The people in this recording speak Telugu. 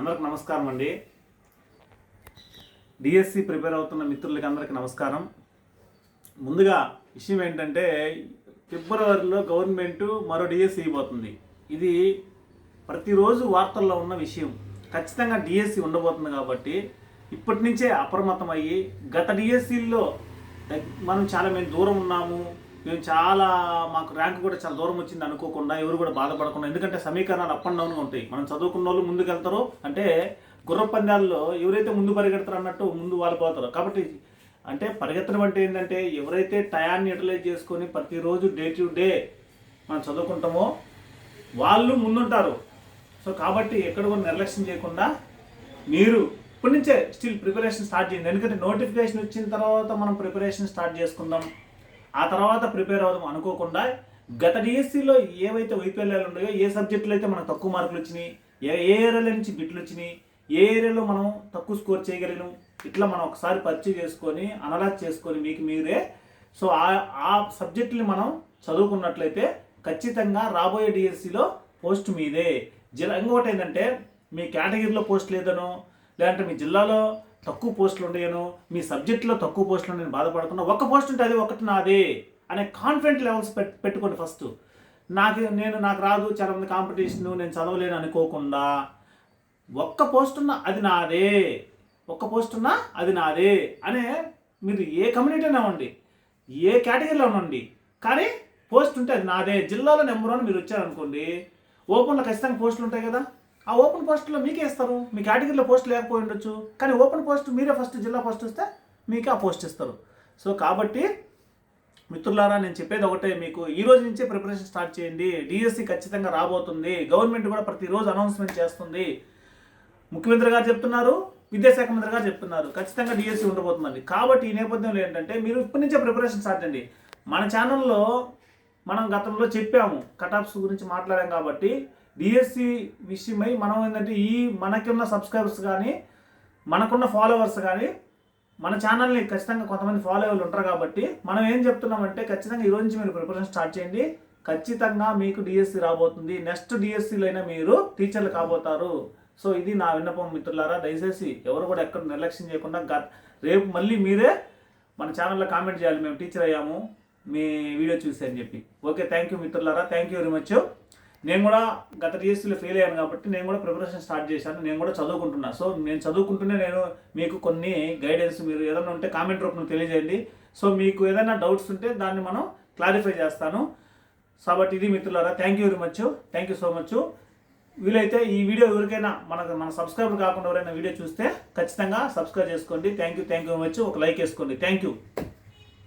అందరికి నమస్కారం అండి. డిఎస్సి ప్రిపేర్ అవుతున్న మిత్రులకి అందరికీ నమస్కారం. ముందుగా విషయం ఏంటంటే ఫిబ్రవరిలో గవర్నమెంట్ మరో డిఎస్సి ఇవ్వబోతుంది. ఇది ప్రతిరోజు వార్తల్లో ఉన్న విషయం. ఖచ్చితంగా డిఎస్సి ఉండబోతుంది కాబట్టి ఇప్పటి నుంచే అప్రమత్తం అయ్యి గత డిఎస్సిల్లో మనం చాలా మేము దూరం ఉన్నాము మేము చాలా మాకు ర్యాంక్ కూడా చాలా దూరం వచ్చింది అనుకోకుండా ఎవరు కూడా బాధపడకుండా ఎందుకంటే సమీకరణాలు అప్ అండ్ డౌన్గా ఉంటాయి. మనం చదువుకున్న వాళ్ళు ముందుకెళ్తారో అంటే గుర్ర పందాల్లో ఎవరైతే ముందు పరిగెడతారో అన్నట్టు ముందు వాళ్ళు పోతారు. కాబట్టి అంటే పరిగెత్తడం అంటే ఏంటంటే ఎవరైతే టయాన్ని యూటిలైజ్ చేసుకొని ప్రతిరోజు డే టు డే మనం చదువుకుంటామో వాళ్ళు ముందుంటారు. సో కాబట్టి ఎక్కడ కూడా నిర్లక్ష్యం చేయకుండా మీరు ఇప్పటి నుంచే స్టిల్ ప్రిపరేషన్ స్టార్ట్ చేయండి. ఎందుకంటే నోటిఫికేషన్ వచ్చిన తర్వాత మనం ప్రిపరేషన్ స్టార్ట్ చేసుకుందాం. ఆ తర్వాత ప్రిపేర్ అవుదాం అనుకోకుండా గత డిఎస్సిలో ఏవైతే వైఫల్యాలు ఉన్నాయో ఏ సబ్జెక్టులో అయితే మనకు తక్కువ మార్కులు వచ్చినాయి ఏ ఏ ఏరియాల నుంచి బిట్లు వచ్చినాయి ఏ ఏరియాలో మనం తక్కువ స్కోర్ చేయగలిగినాం ఇట్లా మనం ఒకసారి పరిచయం చేసుకొని అనలైజ్ చేసుకొని మీకు మీరే. సో ఆ ఆ సబ్జెక్టుని మనం చదువుకున్నట్లయితే ఖచ్చితంగా రాబోయే డిఎస్సిలో పోస్ట్ మీదే. జిల్లా ఇంకొకటి ఏంటంటే మీ కేటగిరీలో పోస్ట్ లేదనో లేదంటే మీ జిల్లాలో తక్కువ పోస్టులు ఉండేను మీ సబ్జెక్ట్లో తక్కువ పోస్టులు నేను బాధపడకుండా ఒక పోస్ట్ ఉంటే అది ఒకటి నాదే అనే కాన్ఫిడెంట్ లెవెల్స్ పెట్ పెట్టుకోండి ఫస్ట్ నాకు నేను నాకు రాదు చాలా మంది కాంపిటీషన్ నేను చదవలేను అనుకోకుండా ఒక్క పోస్ట్ ఉన్నా అది నాదే. ఒక్క పోస్ట్ ఉన్నా అది నాదే అనే మీరు ఏ కమ్యూనిటీలో ఉండి ఏ కేటగిరీలో ఉండండి. కానీ పోస్ట్ ఉంటే అది నాదే. జిల్లాలో నెంబర్ వన్ మీరు వచ్చారనుకోండి ఓపెన్లో ఖచ్చితంగా పోస్టులు ఉంటాయి కదా. ఆ ఓపెన్ పోస్టులో మీకే ఇస్తారు. మీ కేటగిరీలో పోస్ట్ లేకపోయి ఉండొచ్చు. కానీ ఓపెన్ పోస్ట్ మీరే ఫస్ట్ జిల్లా పోస్ట్ వస్తే మీకే ఆ పోస్ట్ ఇస్తారు. సో కాబట్టి మిత్రులారా నేను చెప్పేది ఒకటే మీకు. ఈ రోజు నుంచే ప్రిపరేషన్ స్టార్ట్ చేయండి. డిఎస్సి ఖచ్చితంగా రాబోతుంది. గవర్నమెంట్ కూడా ప్రతిరోజు అనౌన్స్మెంట్ చేస్తుంది. ముఖ్యమంత్రి గారు చెప్తున్నారు విద్యాశాఖ మంత్రి గారు చెప్తున్నారు. ఖచ్చితంగా డిఎస్సి ఉండబోతుందండి. కాబట్టి ఈ నేపథ్యంలో ఏంటంటే మీరు ఇప్పటి నుంచే ప్రిపరేషన్ స్టార్ట్ అండి మన ఛానల్లో మనం గతంలో చెప్పాము కటాప్స్ గురించి మాట్లాడాం కాబట్టి డిఎస్సి విషయమై మనం ఏంటంటే ఈ మనకున్న సబ్స్క్రైబర్స్ కానీ మనకున్న ఫాలోవర్స్ కానీ మన ఛానల్ని ఖచ్చితంగా కొంతమంది ఫాలోవర్లు ఉంటారు కాబట్టి మనం ఏం చెప్తున్నామంటే ఖచ్చితంగా ఈరోజు నుంచి మీరు ప్రిపరేషన్ స్టార్ట్ చేయండి. ఖచ్చితంగా మీకు డిఎస్సి రాబోతుంది. నెక్స్ట్ డిఎస్సిలో అయినా మీరు టీచర్లు కాబోతారు. సో ఇది నా విన్నపం మిత్రులారా. దయచేసి ఎవరు కూడా ఎక్కడ నిర్లక్ష్యం చేయకుండా గ రేపు మళ్ళీ మీరే మన ఛానల్లో కామెంట్ చేయాలి. మేము టీచర్ అయ్యాము. మీ వీడియో చూసి అని చెప్పి. ఓకే థ్యాంక్ యూ మిత్రులారా. థ్యాంక్ యూ వెరీ మచ్ నేను కూడా గత టీఎస్సీలో ఫెయిల్ అయ్యాను కాబట్టి నేను కూడా ప్రిపరేషన్ స్టార్ట్ చేశాను నేను కూడా చదువుకుంటున్నా. సో నేను చదువుకుంటూనే నేను మీకు కొన్ని గైడెన్స్ మీరు ఏదైనా ఉంటే కామెంట్ రూపంలో తెలియజేయండి. సో మీకు ఏదైనా డౌట్స్ ఉంటే దాన్ని మనం క్లారిఫై చేస్తాను. కాబట్టి ఇది మిత్రులారా thank you very much thank you so much వీలైతే ఈ వీడియో ఎవరికైనా మనకు మన సబ్స్క్రైబర్ కాకుండా ఎవరైనా వీడియో చూస్తే ఖచ్చితంగా సబ్స్క్రైబ్ చేసుకోండి. Thank you thank you very much ఒక లైక్ వేసుకోండి. Thank you